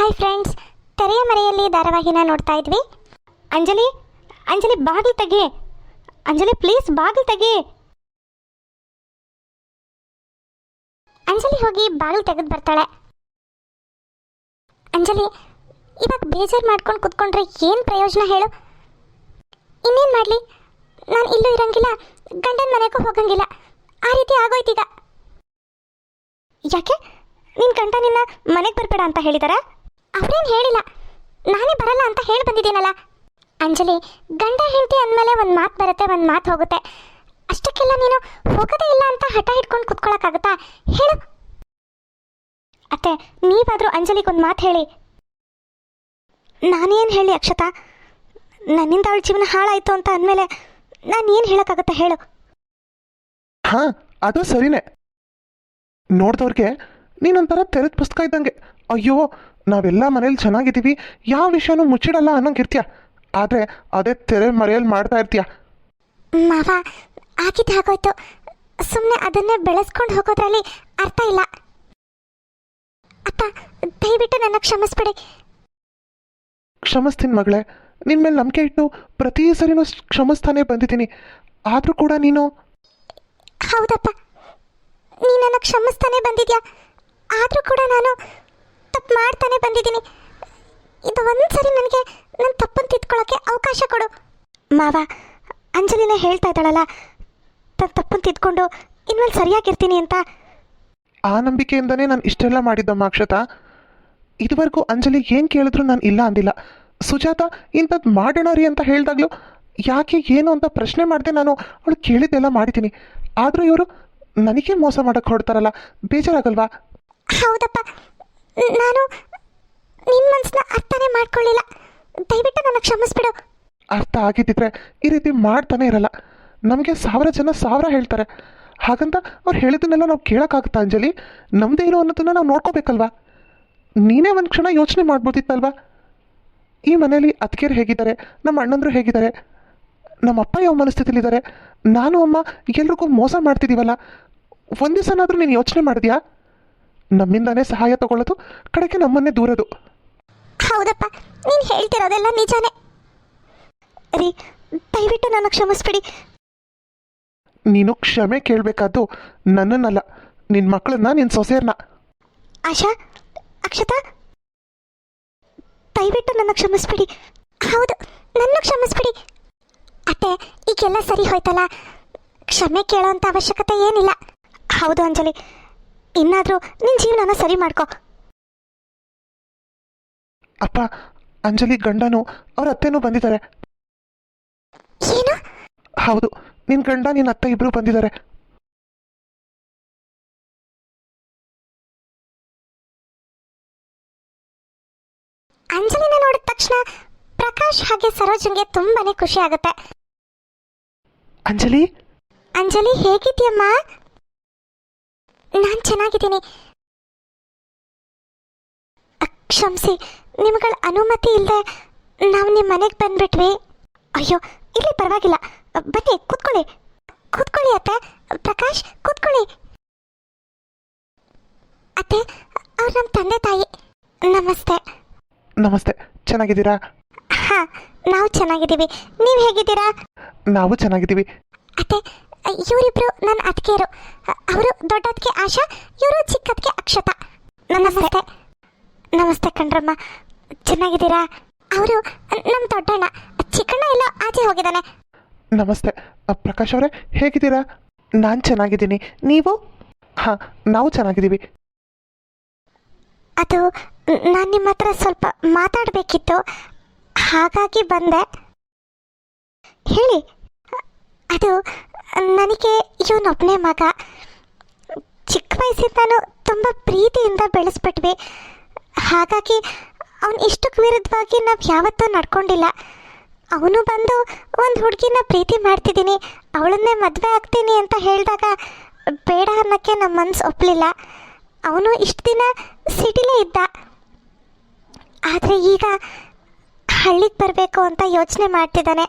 Hi friends ತೆರೆಯ ಮರೆಯಲ್ಲಿ ಧಾರಾವಾಹಿನ ನೋಡ್ತಾ ಇದ್ವಿ. ಅಂಜಲಿ ಅಂಜಲಿ ಬಾಗಿಲು ತೆಗೆ. ಅಂಜಲಿ ಪ್ಲೀಸ್ ಬಾಗಿಲು ತೆಗೆ. ಅಂಜಲಿ ಹೋಗಿ ಬಾಗಿಲು ತೆಗೆದು ಬರ್ತಾಳೆ. ಅಂಜಲಿ, ಇವಾಗ ಬೇಜಾರು ಮಾಡ್ಕೊಂಡು ಕುತ್ಕೊಂಡ್ರೆ ಏನು ಪ್ರಯೋಜನ ಹೇಳು? ಇನ್ನೇನು ಮಾಡಲಿ? ನಾನು ಇಲ್ಲೂ ಇರಂಗಿಲ್ಲ, ಗಂಡನ ಮನೆಗೂ ಹೋಗಂಗಿಲ್ಲ. ಆ ರೀತಿ ಆಗೋಯ್ತೀಗ. ಯಾಕೆ? ನಿನ್ನ ಗಂಡ ನಿನ್ನ ಮನೆಗೆ ಬರಬೇಡ ಅಂತ ಹೇಳಿದಾರ? ಅವ್ರೇನು ಹೇಳಿಲ್ಲ? ನಾನೇ ಬರಲ್ಲ ಅಂತ ಹೇಳಿ ಬಂದಿದ್ದೀನಲ್ಲ? ಅಂಜಲಿ, ಗಂಡ ಹೆಂಡತಿ ಅಂದಮೇಲೆ ಒಂದು ಮಾತು ಬರುತ್ತೆ, ಒಂದು ಮಾತು ಹೋಗುತ್ತೆ. ಅಷ್ಟಕ್ಕೆಲ್ಲ ನೀನು ಹೋಗೋದೇ ಇಲ್ಲ ಅಂತ ಹಠ ಹಿಡ್ಕೊಂಡು ಕುತ್ಕೊಳ್ಳೋಕ್ಕಾಗತ್ತಾ ಹೇಳು. ಅತ್ತೆ, ನೀವಾದರೂ ಅಂಜಲಿಗೊಂದು ಮಾತು ಹೇಳಿ. ನಾನೇನು ಹೇಳಿ ಅಕ್ಷತಾ? ನನ್ನಿಂದ ಅವಳ ಜೀವನ ಹಾಳಾಯಿತು ಅಂತ ಅಂದಮೇಲೆ ನಾನು ಏನು ಹೇಳೋಕ್ಕಾಗತ್ತೆ ಹೇಳು. ಹಾ, ಅದು ಸರಿನೇ. ನೋಡ್ದವ್ರಿಗೆ ನೀನೊಂಥರ ತೆರೆದ ಪುಸ್ತಕ ಇದ್ದಂಗೆ. ಅಯ್ಯೋ ನಾವೆಲ್ಲ ಮನೇಲಿ ಚೆನ್ನಾಗಿದ್ದೀವಿ ಯಾವ ವಿಷಯನೂ ಮುಚ್ಚಿಡಲ್ಲ ಅನ್ನೋಂಗೆ ಇರ್ತೀಯ? ಆದರೆ ಅದೇ ತೆರೆ ಮರೆಯಲ್ಲಿ ಮಾಡ್ತಾ ಇರ್ತೀಯ? ಮಾವ ಆಗಿದ್ದು ಹಾಗೋಯ್ತು. ಸುಮ್ಮನೆ ಅದನ್ನೇ ಬೆಳೆಸ್ಕೊಂಡು ಹೋಗೋದ್ರಲ್ಲಿ ಅರ್ಥ ಇಲ್ಲ. ಅಪ್ಪ ದಯವಿಟ್ಟು ನನ್ನ ಕ್ಷಮಿಸ್ಬಿಡಿ. ಕ್ಷಮಿಸ್ತೀನಿ ಮಗಳೇ. ನಿನ್ನ ಮೇಲೆ ನಂಬಿಕೆ ಇಟ್ಟು ಪ್ರತಿ ಸರಿನೂ ಕ್ಷಮಿಸ್ತಾನೆ ಬಂದಿದ್ದೀನಿ. ಆದರೂ ಕೂಡ ನೀನು ಹೌದಪ್ಪ. ನೀನನ್ನ ಕ್ಷಮಿಸ್ತಾನೆ ಬಂದಿದ್ಯಾ? ಆದರೂ ಕೂಡ ನಾನು ತಪ್ಪು ಮಾಡ್ತಾನೆ ಬಂದಿದ್ದೀನಿ. ಇದು ಒಂದ್ಸರಿ ನನಗೆ ನನ್ನ ತಪ್ಪನ್ನು ತಿದ್ಕೊಳ್ಳೋಕ್ಕೆ ಅವಕಾಶ ಕೊಡು. ಮಾವ ಅಂಜಲಿನೇ ಹೇಳ್ತಾ ಇದ್ದಾಳಲ್ಲ ತನ್ನ ತಪ್ಪನ್ನು ತಿದ್ಕೊಂಡು ಇನ್ಮೇಲೆ ಸರಿಯಾಗಿರ್ತೀನಿ ಅಂತ. ಆ ನಂಬಿಕೆಯಿಂದನೇ ನಾನು ಇಷ್ಟೆಲ್ಲ ಮಾಡಿದ್ದಮ್ಮ ಅಕ್ಷತಾ ಇದುವರೆಗೂ ಅಂಜಲಿ ಏನು ಕೇಳಿದ್ರು ನಾನು ಇಲ್ಲ ಅಂದಿಲ್ಲ. ಸುಜಾತ ಇಂಥದ್ದು ಮಾಡೋಣ ರೀ ಅಂತ ಹೇಳಿದಾಗಲೂ ಯಾಕೆ ಏನು ಅಂತ ಪ್ರಶ್ನೆ ಮಾಡಿದೆ ನಾನು ಅವಳು ಕೇಳಿದ್ದೆಲ್ಲ ಮಾಡಿದ್ದೀನಿ. ಆದರೂ ಇವರು ನನಗೆ ಮೋಸ ಮಾಡೋಕ್ಕೆ ಹೊಡ್ತಾರಲ್ಲ ಬೇಜಾರಾಗಲ್ವಾ? ಹೌದಪ್ಪ ನಾನು ನಿನ್ನ ಮನಸ್ಸನ್ನ ಅರ್ಥನೇ ಮಾಡ್ಕೊಳ್ಳಿಲ್ಲ. ದಯವಿಟ್ಟು ನನಗೆ ಕ್ಷಮಿಸ್ಬಿಡು. ಅರ್ಥ ಆಗಿದ್ದಿದ್ರೆ ಈ ರೀತಿ ಮಾಡ್ತಾನೆ ಇರಲ್ಲ. ನಮಗೆ ಸಾವಿರ ಜನ ಸಾವಿರ ಹೇಳ್ತಾರೆ. ಹಾಗಂತ ಅವ್ರು ಹೇಳಿದ್ದನ್ನೆಲ್ಲ ನಾವು ಕೇಳೋಕ್ಕಾಗುತ್ತಾ ಅಂಜಲಿ? ನಮ್ಮದೇನು ಅನ್ನೋದನ್ನ ನಾವು ನೋಡ್ಕೋಬೇಕಲ್ವಾ? ನೀನೇ ಒಂದು ಕ್ಷಣ ಯೋಚನೆ ಮಾಡ್ಬೋದಿತ್ತಲ್ವಾ? ಈ ಮನೇಲಿ ಅತ್ತಿಗೆರು ಹೇಗಿದ್ದಾರೆ? ನಮ್ಮ ಅಣ್ಣಂದ್ರು ಹೇಗಿದ್ದಾರೆ? ನಮ್ಮ ಅಪ್ಪ ಯಾವ ಮನಸ್ಥಿತಿಲಿದ್ದಾರೆ? ನಾನು, ಅಮ್ಮ ಎಲ್ರಿಗೂ ಮೋಸ ಮಾಡ್ತಿದ್ದೀವಲ್ಲ ಒಂದು ನೀನು ಯೋಚನೆ ಮಾಡಿದ್ಯಾ? ನಮ್ಮಿಂದಾನೇ ಸಹಾಯ ತಗೊಳ್ಳೋದು ಕಡೆಗೆ ನಮ್ಮನ್ನೇ ದೂರದು. ಹೌದಪ್ಪ ನೀನು ಹೇಳ್ತಿರೋದೆಲ್ಲ ನಿಜಾನೇ. ರೀ ದಯವಿಟ್ಟು ನನ್ನ ಕ್ಷಮಿಸ್ಬಿಡಿ. ನೀನು ಕ್ಷಮೆ ಕೇಳಬೇಕಾದ್ದು ನನ್ನನ್ನಲ್ಲ ನಿನ್ನ ಮಕ್ಕಳನ್ನ ನಿನ್ನ ಸೊಸೆಯರ್ನ. ಆಶಾ ಅಕ್ಷತಾ ದಯವಿಟ್ಟು ನನ್ನ ಕ್ಷಮಿಸ್ಬಿಡಿ. ಹೌದು ನನ್ನ ಕ್ಷಮಿಸ್ಬಿಡಿ. ಅತ್ತೆ ಈಗೆಲ್ಲ ಸರಿ ಹೋಯ್ತಲ್ಲ? ಕ್ಷಮೆ ಕೇಳೋಂಥ ಅವಶ್ಯಕತೆ ಏನಿಲ್ಲ. ಹೌದು ಅಂಜಲಿ ಇನ್ನಾದರೂ ನಿನ್ನ ಜೀವನನ ಸರಿ ಮಾಡ್ಕೊ. ಅಪ್ಪ ಅಂಜಲಿ ಗಂಡನು ಅವ್ರ ಅತ್ತೆನೂ ಬಂದಿದ್ದಾರೆ. ಏನು? ಹೌದು ನಿನ್ನ ಗಂಡ ನಿನ್ನ ಅತ್ತೆ ಇಬ್ರು ಬಂದಿದ್ದಾರೆ. ಅಂಜಲಿನ ನೋಡಿದ ತಕ್ಷಣ ಪ್ರಕಾಶ್ ಹಾಗೆ ಸರೋಜನ್ಗೆ ತುಂಬಾನೇ ಖುಷಿ ಆಗುತ್ತೆ. ಅಂಜಲಿ? ಅಂಜಲಿ ಹೇಗಿದ್ಯಮ್ಮ ನಾನು ಚೆನ್ನಾಗಿದ್ದೀನಿ. ಕ್ಷಮಿಸಿ ನಿಮ್ಗಳ ಅನುಮತಿ ಇಲ್ಲದೆ ನಾವು ನಿಮ್ಮ ಮನೆಗೆ ಬಂದ್ಬಿಟ್ವಿ. ಅಯ್ಯೋ ಇಲ್ಲಿ ಪರವಾಗಿಲ್ಲ. ಬನ್ನಿ ಕೂತ್ಕೊಳ್ಳಿ. ಕೂತ್ಕೊಳ್ಳಿ ಅತ್ತೆ. ಪ್ರಕಾಶ್ ಕೂತ್ಕೊಳ್ಳಿ. ಅತ್ತೆ ಅವ್ರು ನಮ್ಮ ತಂದೆ ತಾಯಿ. ನಮಸ್ತೆ. ನಮಸ್ತೆ. ಚೆನ್ನಾಗಿದ್ದೀರಾ? ಹಾ ನಾವು ಚೆನ್ನಾಗಿದ್ದೀವಿ. ನೀವು ಹೇಗಿದ್ದೀರಾ? ನಾವು ಚೆನ್ನಾಗಿದ್ದೀವಿ. ಅತ್ತೆ ಇವರಿಬ್ರು ನನ್ನ ಅತ್ತಿಗೆಯರು ಅವರು ದೊಡ್ಡದಕ್ಕೆ ಆಶಾ ಇವರು ಚಿಕ್ಕದಕ್ಕೆ ನನ್ನ ನಮಸ್ತೆ. ನಮಸ್ತೆ ಕಣ್ರಮ್ಮ. ಚೆನ್ನಾಗಿದ್ದೀರಾ? ಅವರು ನಮ್ಮ ದೊಡ್ಡಣ್ಣ. ಚಿಕ್ಕಣ್ಣ ಎಲ್ಲ ಆಚೆ ಹೋಗಿದ್ದಾನೆ. ನಮಸ್ತೆ. ಅ, ಪ್ರಕಾಶ್ ಅವರೇ ಹೇಗಿದ್ದೀರಾ? ನಾನು ಚೆನ್ನಾಗಿದ್ದೀನಿ. ನೀವು? ಹಾಂ ನಾವು ಚೆನ್ನಾಗಿದ್ದೀವಿ. ಅದು ನಾನು ನಿಮ್ಮ ಹತ್ರ ಸ್ವಲ್ಪ ಮಾತಾಡಬೇಕಿತ್ತು. ಹಾಗಾಗಿ ಬಂದೆ. ಹೇಳಿ. ಅದು ನನಗೆ ಇವನೊಬ್ಬನೇ ಮಗ. ಚಿಕ್ಕ ವಯಸ್ಸಿಂದನೂ ತುಂಬ ಪ್ರೀತಿಯಿಂದ ಬೆಳೆಸ್ಬಿಟ್ವಿ. ಹಾಗಾಗಿ ಅವನು ಇಷ್ಟಕ್ಕೆ ವಿರುದ್ಧವಾಗಿ ನಾವು ಯಾವತ್ತೂ ನಡ್ಕೊಂಡಿಲ್ಲ. ಅವನು ಬಂದು ಒಂದು ಹುಡುಗಿನ ಪ್ರೀತಿ ಮಾಡ್ತಿದ್ದೀನಿ. ಅವಳನ್ನೇ ಮದುವೆ ಆಗ್ತೀನಿ ಅಂತ ಹೇಳಿದಾಗ ಬೇಡ ಅನ್ನೋಕ್ಕೆ ನಮ್ಮ ಮನಸ್ಸು ಒಪ್ಪಲಿಲ್ಲ ಅವನು ಇಷ್ಟು ದಿನ ಸಿಟಿಲೇ ಇದ್ದ. ಆದರೆ ಈಗ ಹಳ್ಳಿಗೆ ಬರಬೇಕು ಅಂತ ಯೋಚನೆ ಮಾಡ್ತಿದ್ದಾನೆ.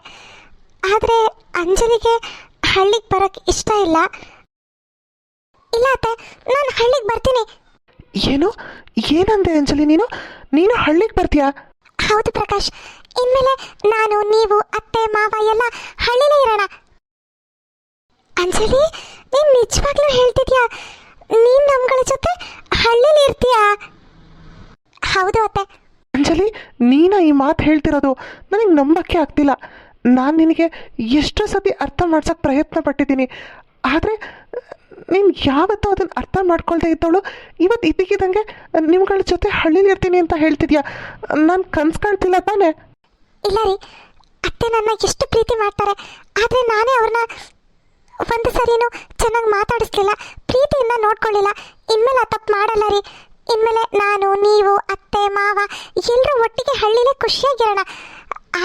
ಆದರೆ ಅಂಜಲಿಗೆ ಹಳ್ಳಿಗೆ ಬರಕ್ಕೆ ಇಷ್ಟ ಇಲ್ಲ. ಇಲ್ಲ ಅತ್ತೆ ನಾನು ಹಳ್ಳಿಗೆ ಬರ್ತೀನಿ. ಏನು? ಏನಂದೆ ಅಂಜಲಿ ನೀನು? ನೀನು ಹಳ್ಳಿಗೆ ಬರ್ತೀಯಾ? ಹೌದು ಪ್ರಕಾಶ್ ಇನ್ಮೇಲೆ ನಾನು ನೀವು ಅತ್ತೆ ಮಾವ ಎಲ್ಲ ಹಳ್ಳಿನೇ ಇರೋಣ. ಅಂಜಲಿ ನೀನ್ ನಿಜವಾಗ್ಲೂ ಹೇಳ್ತಿದ್ಯಾ? ನೀನ್ ನಮ್ಗಳ ಜೊತೆ ಹಳ್ಳಿಲಿ ಇರ್ತೀಯಾ? ಹೌದು ಅತ್ತೆ. ಅಂಜಲಿ ನೀನ ಈ ಮಾತು ಹೇಳ್ತಿರೋದು ನನಗೆ ನಂಬಕ್ಕೆ ಆಗ್ತಿಲ್ಲ. ನಾನು ನಿನಗೆ ಎಷ್ಟು ಸತಿ ಅರ್ಥ ಮಾಡ್ಸೋಕ್ಕೆ ಪ್ರಯತ್ನ ಪಟ್ಟಿದ್ದೀನಿ. ಆದರೆ, ನೀನು ಯಾವತ್ತೂ ಅದನ್ನು ಅರ್ಥ ಮಾಡ್ಕೊಳ್ದೆ ಇದ್ದವಳು ಇವತ್ತು ಇದ್ದಕ್ಕಿದ್ದಂಗೆ ನಿಮ್ಗಳ ಜೊತೆ ಹಳ್ಳಿಲಿ ಇರ್ತೀನಿ ಅಂತ ಹೇಳ್ತಿದ್ಯಾ? ನಾನು ಕನ್ಸು ಕಾಣ್ತಿಲ್ಲ ತಾನೇ? ಇಲ್ಲ ರೀ, ಅತ್ತೆ ನನ್ನ ಎಷ್ಟು ಪ್ರೀತಿ ಮಾಡ್ತಾರೆ. ಆದರೆ ನಾನೇ ಅವ್ರನ್ನ ಒಂದು ಸರಿನೂ ಚೆನ್ನಾಗಿ ಮಾತಾಡಿಸ್ಲಿಲ್ಲ. ಪ್ರೀತಿಯಿಂದ ನೋಡ್ಕೊಳ್ಳಿಲ್ಲ. ಇನ್ಮೇಲೆ ಆ ತಪ್ಪು ಮಾಡಲ್ಲ ರೀ. ಇನ್ಮೇಲೆ ನಾನು, ನೀವು, ಅತ್ತೆ, ಮಾವ ಎಲ್ಲರೂ ಒಟ್ಟಿಗೆ ಹಳ್ಳಿಲೇ ಖುಷಿಯಾಗಿರೋಣ.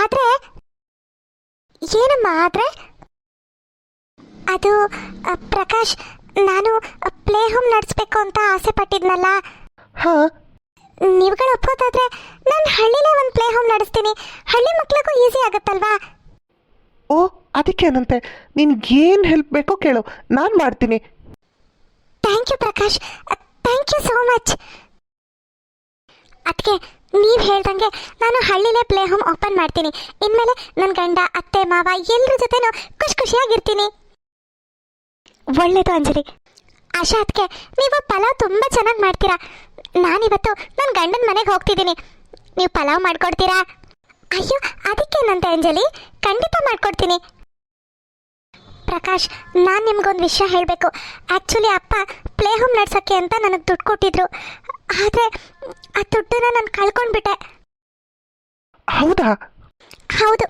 ಆದರೆ ಏನಮ್ಮ ಆದರೆ? ಅದು ಪ್ರಕಾಶ್ ನಾನು ಪ್ಲೇ ಹೋಮ್ ನಡೆಸ್ಬೇಕು ಅಂತ ಆಸೆ ಪಟ್ಟಿದ್ನಲ್ಲ. ಹಾಂ. ನೀವುಗಳು ಒಪ್ಪೋದಾದ್ರೆ ನಾನು ಹಳ್ಳಿಲೇ ಒಂದು ಪ್ಲೇ ಹೋಮ್ ನಡೆಸ್ತೀನಿ. ಹಳ್ಳಿ ಮಕ್ಳಿಗೂ ಈಸಿ ಆಗುತ್ತಲ್ವಾ? ಓ ಅದಕ್ಕೇನಂತೆ ನಿನ್ಗೇನು ಹೆಲ್ಪ್ ಬೇಕೋ ಕೇಳು. ನಾನು ಮಾಡ್ತೀನಿ. Thank you Prakash. Thank you so much. ಅದಕ್ಕೆ ನೀವು ಹೇಳ್ದಂಗೆ ನಾನು ಹಳ್ಳಿಲೇ ಪ್ಲೇ ಹೋಮ್ ಓಪನ್ ಮಾಡ್ತೀನಿ. ಇನ್ಮೇಲೆ ನನ್ನ ಗಂಡ, ಅತ್ತೆ, ಮಾವ ಎಲ್ಲರ ಜೊತೆನೂ ಖುಷಿ ಖುಷಿಯಾಗಿರ್ತೀನಿ. ಒಳ್ಳೇದು ಅಂಜಲಿ. ಆಶಾ ನೀವು ಪಲಾವ್ ತುಂಬ ಚೆನ್ನಾಗಿ ಮಾಡ್ತೀರಾ. ನಾನಿವತ್ತು ನನ್ನ ಗಂಡನ ಮನೆಗೆ ಹೋಗ್ತಿದ್ದೀನಿ. ನೀವು ಪಲಾವ್ ಮಾಡ್ಕೊಡ್ತೀರಾ? ಅಯ್ಯೋ ಅದಕ್ಕೇನಂತೆ ಅಂಜಲಿ. ಖಂಡಿತ ಮಾಡ್ಕೊಡ್ತೀನಿ. ಪ್ರಕಾಶ್, ನಾನು ನಿಮ್ಗೊಂದು ವಿಷಯ ಹೇಳಬೇಕು. ಆ್ಯಕ್ಚುಲಿ ಅಪ್ಪ ಪ್ಲೇ ಹೋಮ್ ನಡ್ಸೋಕ್ಕೆ ಅಂತ ನನಗೆ ದುಡ್ಡು ಕೊಟ್ಟಿದ್ರು. ಆದರೆ ಆ ದುಡ್ಡನ್ನ ನಾನು ಕಳ್ಕೊಂಡ್ಬಿಟ್ಟೆ. ಹೌದಾ? ಹೌದು.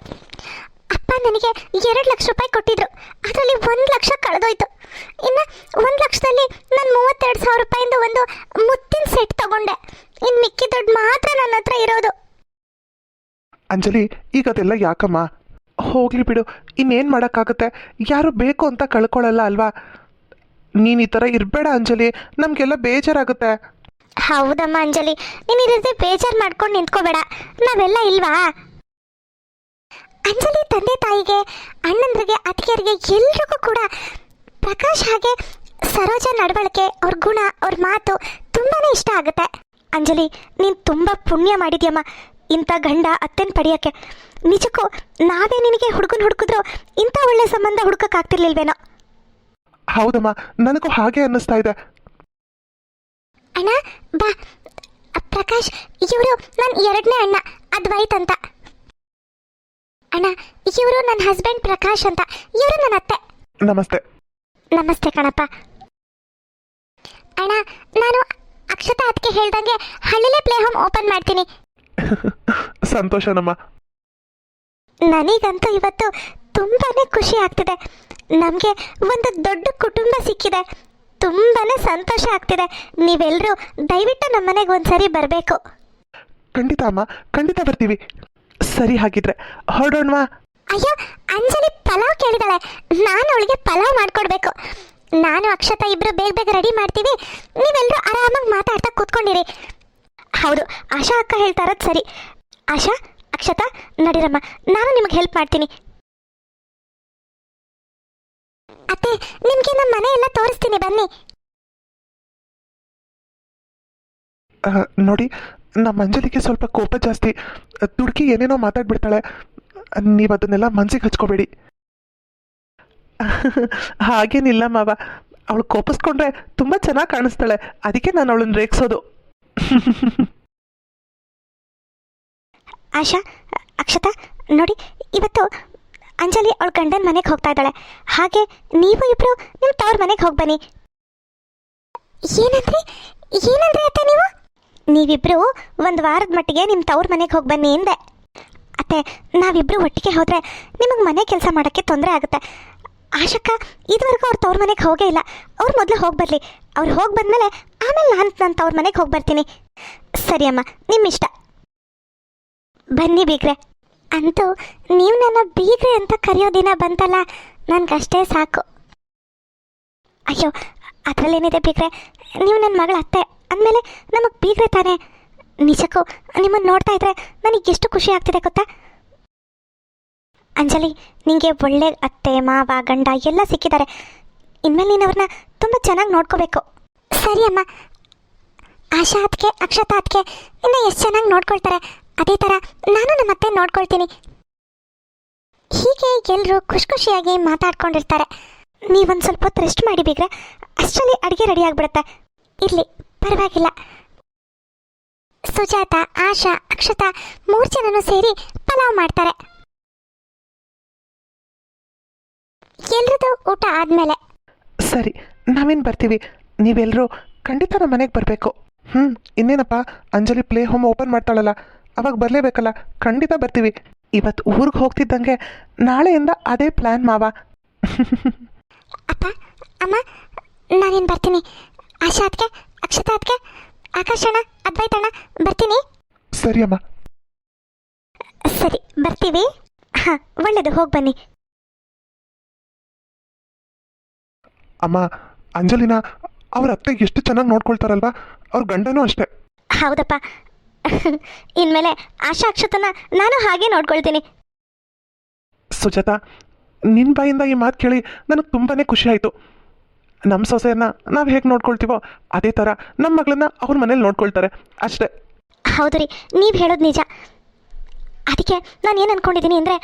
ಅಪ್ಪ ನನಗೆ ಎರಡು ಲಕ್ಷ ರೂಪಾಯಿ ಕೊಟ್ಟಿದ್ರು. ಅದರಲ್ಲಿ ಒಂದು ಲಕ್ಷ ಕಳೆದೋಯ್ತು. ಇನ್ನು ಒಂದು ಲಕ್ಷದಲ್ಲಿ ನಾನು ಮೂವತ್ತೆರಡು ಸಾವಿರ ರೂಪಾಯಿಂದ ಒಂದು ಮುತ್ತಿನ ಸೆಟ್ ತಗೊಂಡೆ. ಇನ್ನು ಮಿಕ್ಕಿ ದುಡ್ಡು ಮಾತ್ರ ನನ್ನ ಹತ್ರ ಇರೋದು. ಅಂಜಲಿ ಈಗ ಅದೆಲ್ಲ ಯಾಕಮ್ಮ? ಹೋಗ್ಲಿ ಬಿಡು. ಇನ್ನೇನು ಮಾಡೋಕ್ಕಾಗುತ್ತೆ? ಯಾರು ಬೇಕು ಅಂತ ಕಳ್ಕೊಳ್ಳಲ್ಲ ಅಲ್ವಾ? ನೀನು ಈ ಥರ ಇರಬೇಡ ಅಂಜಲಿ. ನಮಗೆಲ್ಲ ಬೇಜಾರಾಗುತ್ತೆ. ಹೌದಮ್ಮ ಅಂಜಲಿ, ನೀನು ಬೇಜಾರ್ ಬೇಜಾರು ಮಾಡ್ಕೊಂಡು ನಿಂತ್ಕೋಬೇಡ. ನಾವೆಲ್ಲ ಇಲ್ವಾ? ಅಂಜಲಿ ತಂದೆ ತಾಯಿಗೆ, ಅಣ್ಣಂದ್ರಿಗೆ ಅತ್ತಿಗೆಯರಿಗೆ ಎಲ್ರಿಗೂ ಕೂಡ ಪ್ರಕಾಶ್ ಹಾಗೆ ಸರೋಜ ನಡವಳಿಕೆ, ಅವ್ರ ಗುಣ, ಅವ್ರ ಮಾತು ತುಂಬಾನೇ ಇಷ್ಟ ಆಗುತ್ತೆ. ಅಂಜಲಿ, ನೀನು ತುಂಬ ಪುಣ್ಯ ಮಾಡಿದ್ಯಮ್ಮ ಇಂಥ ಗಂಡ ಅತ್ತೆನ ಪಡೆಯೋಕ್ಕೆ. ನಿಜಕ್ಕೂ ನಾವೇ ನಿನಗೆ ಹುಡುಗನ ಹುಡುಕಿದ್ರು ಇಂಥ ಒಳ್ಳೆ ಸಂಬಂಧ ಹುಡುಕಕ್ಕಾಗ್ತಿರ್ಲಿಲ್ವೇನೋ ಹೌದಮ್ಮ, ನನಗೂ ಹಾಗೆ ಅನ್ನಿಸ್ತಾ ಇದೆ. ಅಣ್ಣ ಬಾ. ಪ್ರಕಾಶ್ ಇವರು ನನ್ನ ಎರಡನೇ ಅಣ್ಣ ಅದ್ವೈತ್ ಅಂತ. ಅಣ್ಣ ಇವರು ನನ್ನ ಹಸ್ಬೆಂಡ್ ಪ್ರಕಾಶ್ ಅಂತ. ಇವರು ನನ್ನ ಅತ್ತೆ. ನಮಸ್ತೆ. ನಮಸ್ತೆ ಕಣಪ್ಪ. ಅಣ್ಣ ನಾನು ಅಕ್ಷತಾ ಅದಕ್ಕೆ ಹೇಳ್ದಂಗೆ ಹಳ್ಳಿಲೇ ಪ್ಲೇ ಹೋಮ್ ಓಪನ್ ಮಾಡ್ತೀನಿ. ಸಂತೋಷನಮ್ಮ ನನಗಂತೂ ಇವತ್ತು ತುಂಬಾನೇ ಖುಷಿ ಆಗ್ತಿದೆ. ನಮಗೆ ಒಂದು ದೊಡ್ಡ ಕುಟುಂಬ ಸಿಕ್ಕಿದೆ. ತುಂಬಾನೇ ಸಂತೋಷ ಆಗ್ತಿದೆ. ನೀವೆಲ್ಲರೂ ದಯವಿಟ್ಟು ನಮ್ಮ ಮನೆಗೆ ಒಂದ್ಸರಿ ಬರಬೇಕು. ಖಂಡಿತ ಅಮ್ಮ ಖಂಡಿತ ಬರ್ತೀವಿ. ಸರಿ ಹಾಗಿದ್ರೆ ಹೊರಡೋಣವಾ? ಅಯ್ಯೋ ಅಂಜಲಿ ಪಲಾವ್ ಕೇಳಿದಳೆ. ನಾನು ಅವಳಿಗೆ ಪಲಾವ್ ಮಾಡ್ಕೊಡ್ಬೇಕು. ನಾನು ಅಕ್ಷತಾ ಇಬ್ರು ಬೇಗ ಬೇಗ ರೆಡಿ ಮಾಡ್ತೀವಿ. ನೀವೆಲ್ಲರೂ ಆರಾಮಾಗಿ ಮಾತಾಡ್ತಾ ಕೂತ್ಕೊಂಡಿರಿ. ಹೌದು ಆಶಾ ಅಕ್ಕ ಹೇಳ್ತಾ ಇರೋದು ಸರಿ. ಆಶಾ ಅಕ್ಷತಾ ನಡೀರಮ್ಮ ನಾನು ನಿಮಗೆ ಹೆಲ್ಪ್ ಮಾಡ್ತೀನಿ. ಅತ್ತೆ ನಿಮ್ಗೆ ನಮ್ಮ ಮನೆ ಎಲ್ಲ ತೋರಿಸ್ತೀನಿ ಬನ್ನಿ. ನೋಡಿ ನಮ್ಮ ಅಂಜಲಿಗೆ ಸ್ವಲ್ಪ ಕೋಪ ಜಾಸ್ತಿ. ತುಡುಕಿ ಏನೇನೋ ಮಾತಾಡ್ಬಿಡ್ತಾಳೆ. ನೀವು ಅದನ್ನೆಲ್ಲ ಮನ್ಸಿಗೆ ಹಚ್ಕೋಬೇಡಿ. ಹಾಗೇನಿಲ್ಲ ಮಾವ. ಅವಳು ಕೋಪಿಸ್ಕೊಂಡ್ರೆ ತುಂಬ ಚೆನ್ನಾಗಿ ಕಾಣಿಸ್ತಾಳೆ. ಅದಕ್ಕೆ ನಾನು ಅವಳನ್ನ ರೇಗಿಸೋದು. ಆಶಾ ಅಕ್ಷತಾ ನೋಡಿ ಇವತ್ತು ಅಂಜಲಿ ಅವಳ ಗಂಡನ ಮನೆಗೆ ಹೋಗ್ತಾ ಇದ್ದಾಳೆ. ಹಾಗೆ ನೀವು ಇಬ್ರು ನಿಮ್ಮ ತವ್ರ ಮನೆಗೆ ಹೋಗಿ ಬನ್ನಿ. ಏನಂದ್ರೆ? ಏನಂದ್ರೆ ಅತ್ತೆ ನೀವು? ನೀವಿಬ್ರು ಒಂದು ವಾರದ ಮಟ್ಟಿಗೆ ನಿಮ್ಮ ತವ್ರ ಮನೆಗೆ ಹೋಗಿ ಬನ್ನಿ ಎಂದೆ ಅತ್ತೆ, ನಾವಿಬ್ರು ಒಟ್ಟಿಗೆ ಹೋದರೆ ನಿಮಗೆ ಮನೆ ಕೆಲಸ ಮಾಡೋಕ್ಕೆ ತೊಂದರೆ ಆಗುತ್ತೆ. ಆಶಕ್ಕ, ಇದುವರೆಗೂ ಅವ್ರ ತವ್ರ ಮನೆಗೆ ಹೋಗೇ ಇಲ್ಲ. ಅವ್ರು ಮೊದಲು ಹೋಗಿ ಬರಲಿ. ಅವ್ರು ಹೋಗಿ ಬಂದಮೇಲೆ ಆಮೇಲೆ ನಾನು ನನ್ನ ತವ್ರ ಮನೆಗೆ ಹೋಗಿ ಬರ್ತೀನಿ. ಸರಿ ಅಮ್ಮ ನಿಮ್ಮ ಇಷ್ಟ ಬನ್ನಿ ಬೀಗ್ರೆ. ಅಂತೂ ನೀವು ನನ್ನ ಬೀಗ್ರೆ ಅಂತ ಕರೆಯೋ ದಿನ ಬಂತಲ್ಲ, ನನಗಷ್ಟೇ ಸಾಕು. ಅಯ್ಯೋ, ಅದರಲ್ಲೇನಿದೆ ಬೀಗ್ರೆ? ನೀವು ನನ್ನ ಮಗಳ ಅತ್ತೆ ಅಂದಮೇಲೆ ನಮಗೆ ಬೀಗ್ರೆ ತಾನೇ? ನಿಜಕ್ಕೂ ನಿಮ್ಮನ್ನು ನೋಡ್ತಾ ಇದ್ರೆ ನನಗೆ ಎಷ್ಟು ಖುಷಿ ಆಗ್ತಿದೆ ಗೊತ್ತಾ? ಅಂಜಲಿ, ನಿಂಗೆ ಒಳ್ಳೆ ಅತ್ತೆ, ಮಾವ, ಗಂಡ ಎಲ್ಲ ಸಿಕ್ಕಿದ್ದಾರೆ. ಇನ್ಮೇಲೆ ನೀನು ಅವ್ರನ್ನ ತುಂಬ ಚೆನ್ನಾಗಿ ನೋಡ್ಕೋಬೇಕು. ಸರಿ ಅಮ್ಮ. ಆಶಾ ಅದಕ್ಕೆ ಅಕ್ಷತಾ ಅದಕ್ಕೆ ಇನ್ನು ಎಷ್ಟು ಚೆನ್ನಾಗಿ ನೋಡ್ಕೊಳ್ತಾರೆ? ಅದೇ ಥರ ನಾನು ನಮ್ಮ ಅತ್ತೆ ನೋಡ್ಕೊಳ್ತೀನಿ. ಹೀಗೆ ಎಲ್ಲರೂ ಖುಷಿ ಖುಷಿಯಾಗಿ ಮಾತಾಡ್ಕೊಂಡಿರ್ತಾರೆ. ನೀವೊಂದು ಸ್ವಲ್ಪ ಹೊತ್ತು ರೆಸ್ಟ್ ಮಾಡಿ ಬಿಗ್ರೆ. ಅಷ್ಟರಲ್ಲಿ ಅಡುಗೆ ರೆಡಿ ಆಗಿಬಿಡುತ್ತೆ. ಇರಲಿ, ಪರವಾಗಿಲ್ಲ. ಸುಜಾತ, ಆಶಾ, ಅಕ್ಷತಾ ಮೂರು ಜನನೂ ಸೇರಿ ಪಲಾವ್ ಮಾಡ್ತಾರೆ. ಎಲ್ರದ್ದು ಊಟ ಆದಮೇಲೆ. ಸರಿ, ನಾವೇನು ಬರ್ತೀವಿ? ನೀವೆಲ್ಲರೂ ಖಂಡಿತ ನಮ್ಮ ಮನೆಗೆ ಬರಬೇಕು. ಹ್ಞೂ ಇನ್ನೇನಪ್ಪ? ಅಂಜಲಿ ಪ್ಲೇ ಹೋಮ್ ಓಪನ್ ಮಾಡ್ತಾಳಲ್ಲ. ಅವಾಗ ಬರಲೇಬೇಕಲ್ಲ? ಖಂಡಿತ ಬರ್ತೀವಿ. ಇವತ್ತು ಊರಿಗೆ ಹೋಗ್ತಿದ್ದಂಗೆ ನಾಳೆಯಿಂದ ಅದೇ ಪ್ಲ್ಯಾನ್ ಮಾವ. ಅಪ್ಪ ಅಮ್ಮ ನಾನೇನು ಬರ್ತೀನಿ? ಆಶಾ ಅದಕ್ಕೆ ಅಕ್ಷತಾ ಅದಕ್ಕೆ ಆಕಾಶಣ್ಣ ಅದ್ವೈತಣ್ಣ ಬರ್ತೀನಿ? ಸರಿ ಅಮ್ಮ. ಸರಿ ಬರ್ತೀವಿ? ಹಾಂ ಒಳ್ಳೇದು ಹೋಗಿ ಬನ್ನಿ. ಅಮ್ಮ ಅಂಜಲಿನ ಅವ್ರ ಅತ್ತೆ ಎಷ್ಟು ಚೆನ್ನಾಗಿ ನೋಡ್ಕೊಳ್ತಾರಲ್ವಾ? ಅವ್ರ ಗಂಡನೂ ಅಷ್ಟೇ. ಹೌದಪ್ಪ ಇನ್ಮೇಲೆ ಆಶಾ ಅಕ್ಷತನ ನಾನು ಹಾಗೆ ನೋಡ್ಕೊಳ್ತೀನಿ. ಸುಜಾತ ನಿನ್ನ ಬಾಯಿಂದ ಈ ಮಾತು ಕೇಳಿ ನನಗೆ ತುಂಬಾ ಖುಷಿ ಆಯಿತು. ನಮ್ಮ ಸೊಸೆಯನ್ನ ನಾವು ಹೇಗೆ ನೋಡ್ಕೊಳ್ತೀವೋ ಅದೇ ಥರ ನಮ್ಮ ಮಗಳನ್ನ ಅವ್ರ ಮನೇಲಿ ನೋಡ್ಕೊಳ್ತಾರೆ ಅಷ್ಟೇ. ಹೌದು ರೀ ನೀವು ಹೇಳೋದು ನಿಜ. ಅದಕ್ಕೆ ನಾನು ಏನು ಅನ್ಕೊಂಡಿದ್ದೀನಿ ಅಂದರೆ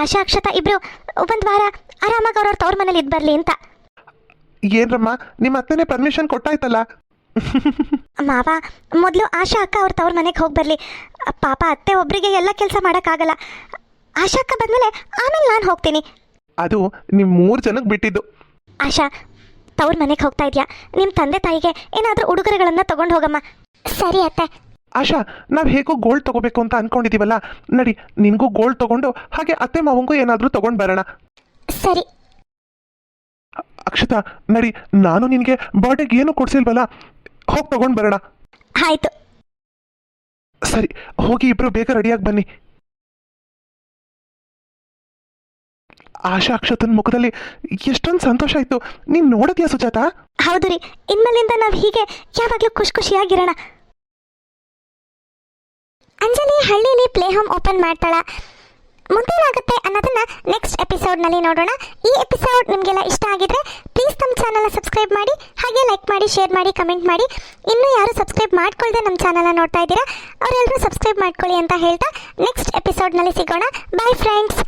ಆಶಾ ಅಕ್ಷತಾ ಇಬ್ಬರು ಒಂದು ವಾರ ಆರಾಮಾಗಿ ಅವ್ರವ್ರ ತವ್ರ ಮನೇಲಿ ಇದ್ದು ಬರಲಿ ಅಂತ. ಏನ್ರಮ್ಮ ನಿಮ್ಮ ಅತ್ತೆನೇ ಪರ್ಮಿಷನ್ ಕೊಟ್ಟಾಯ್ತಲ್ಲ? ಮಾವ ಮೊದಲು ಆಶಾ ಅಕ್ಕ ಅವ್ರ ತವ್ರ ಮನೆಗೆ ಹೋಗಿ ಬರಲಿ. ಪಾಪ ಅತ್ತೆ ಒಬ್ಬರಿಗೆ ಎಲ್ಲ ಕೆಲಸ ಮಾಡೋಕ್ಕಾಗಲ್ಲ. ಆಶಾ ಅಕ್ಕ ಬಂದಮೇಲೆ ಆಮೇಲೆ ನಾನು ಹೋಗ್ತೀನಿ. ಅದು ನಿಮ್ಮ ಮೂರು ಜನಕ್ಕೆ ಬಿಟ್ಟಿದ್ದು. ಆಶಾ ತವ್ರ ಮನೆಗೆ ಹೋಗ್ತಾ ಇದೆಯಾ? ನಿಮ್ಮ ತಂದೆ ತಾಯಿಗೆ ಏನಾದರೂ ಉಡುಗೊರೆಗಳನ್ನು ತಗೊಂಡು ಹೋಗಮ್ಮ. ಸರಿ ಅತ್ತೆ. ಆಶಾ ನಾವು ಹೇಗೋ ಗೋಲ್ಡ್ ತಗೋಬೇಕು ಅಂತ ಅನ್ಕೊಂಡಿದೀವಲ್ಲ? ನಡಿ ನಿನಗೂ ಗೋಲ್ಡ್ ತಗೊಂಡು ಹಾಗೆ ಅತ್ತೆ ಮಾವಂಗೂ ಏನಾದರೂ ತಗೊಂಡು ಬರೋಣ. ಸರಿ. ಅಕ್ಷತಾ ನಡಿ ನಾನು ನಿನಗೆ ಬರ್ಡೇಗೆ ಏನು ಕೊಡ್ಸಿಲ್ವಲ್ಲ? ಹೋಗಿ ತಗೊಂಡು ಬರೋಣ. ಆಯ್ತು. ಸರಿ ಹೋಗಿ ಇಬ್ರು ಬೇಗ ರೆಡಿಯಾಗಿ ಬನ್ನಿ. ಆಶಾ ಅಕ್ಷತನ ಮುಖದಲ್ಲಿ ಎಷ್ಟೊಂದು ಸಂತೋಷ ಆಯ್ತು. ನೀನ್ ನೋಡಿದ್ಯಾ ಸುಜಾತ? ಹೌದು ರೀ ಇನ್ಮೇಲಿಂದ ನಾವು ಹೀಗೆ ಯಾವಾಗಲೂ ಖುಷಿ ಖುಷಿಯಾಗಿರೋಣ ಅಂಜಲಿ ಹಳ್ಳಿಲಿ ಪ್ಲೇ ಹೋಮ್ ಓಪನ್ ಮಾಡ್ತಾಳ. ಮುಂದೇನಾಗುತ್ತೆ ಅನ್ನೋದನ್ನ ನೆಕ್ಸ್ಟ್ ಎಪಿಸೋಡ್ನಲ್ಲಿ ನೋಡೋಣ. ಈ ಎಪಿಸೋಡ್ ನಿಮಗೆಲ್ಲ ಇಷ್ಟ ಆಗಿದ್ರೆ ಪ್ಲೀಸ್ ನಮ್ಮ ಚಾನಲ್ನ ಸಬ್ಸ್ಕ್ರೈಬ್ ಮಾಡಿ, ಹಾಗೆ ಲೈಕ್ ಮಾಡಿ ಶೇರ್ ಮಾಡಿ ಕಮೆಂಟ್ ಮಾಡಿ. ಇನ್ನೂ ಯಾರು ಸಬ್ಸ್ಕ್ರೈಬ್ ಮಾಡ್ಕೊಳ್ಳದೆ ನಮ್ಮ ಚಾನಲ್ನ ನೋಡ್ತಾ ಇದ್ದೀರಾ ಅವರೆಲ್ಲರೂ ಸಬ್ಸ್ಕ್ರೈಬ್ ಮಾಡ್ಕೊಳ್ಳಿ ಅಂತ ಹೇಳ್ತಾ ನೆಕ್ಸ್ಟ್ ಎಪಿಸೋಡ್ನಲ್ಲಿ ಸಿಗೋಣ. Bye friends